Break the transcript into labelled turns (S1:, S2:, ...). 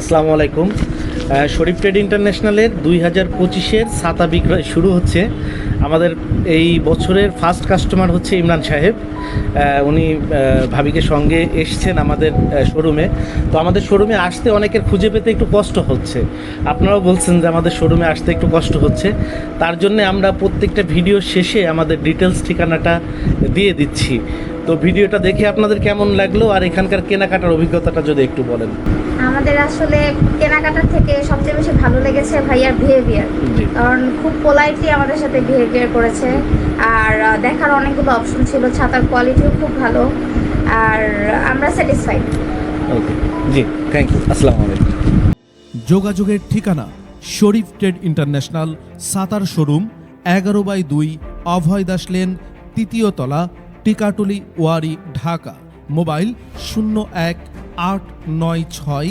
S1: আসসালামু আলাইকুম। শরীফ ট্রেড ইন্টারন্যাশনালের দুই হাজার পঁচিশের ছাতা বিক্রয় শুরু হচ্ছে। আমাদের এই বছরের ফার্স্ট কাস্টমার হচ্ছে ইমরান সাহেব। উনি ভাবিকে সঙ্গে এসছেন আমাদের শোরুমে। তো আমাদের শোরুমে আসতে অনেকের খুঁজে পেতে একটু কষ্ট হচ্ছে। আপনারাও বলছেন যে আমাদের শোরুমে আসতে একটু কষ্ট হচ্ছে। তার জন্য আমরা প্রত্যেকটা ভিডিও শেষে আমাদের ডিটেলস ঠিকানাটা দিয়ে দিচ্ছি। তো ভিডিওটা দেখে আপনাদের কেমন লাগল আর এখানকার কেনাকাটার অভিজ্ঞতাটা যদি একটু বলেন।
S2: আমাদের আসলে কেনাকাটার থেকে সবচেয়ে বেশি ভালো লেগেছে ভাইয়ার বিহেভিয়ার কারণ খুব পোলাইটলি আমাদের সাথে বিহেভিয়ার করেছে। আর দেখার অনেকগুলো অপশন ছিল ছাতার কোয়ালিটিও খুব ভালো। আর আমরা স্যাটিসফাইড
S1: ওকে জি থ্যাংক ইউ আসসালামু আলাইকুম।
S3: যোগাযোগের ঠিকানা শরীফ ট্রেড ইন্টারন্যাশনাল সাতার শোরুম এগারো বাই দুই অভয় দাস লেন তৃতীয় তলা টিকাটুলি ওয়ারি ঢাকা। মোবাইল শূন্য এক আট নয় ছয়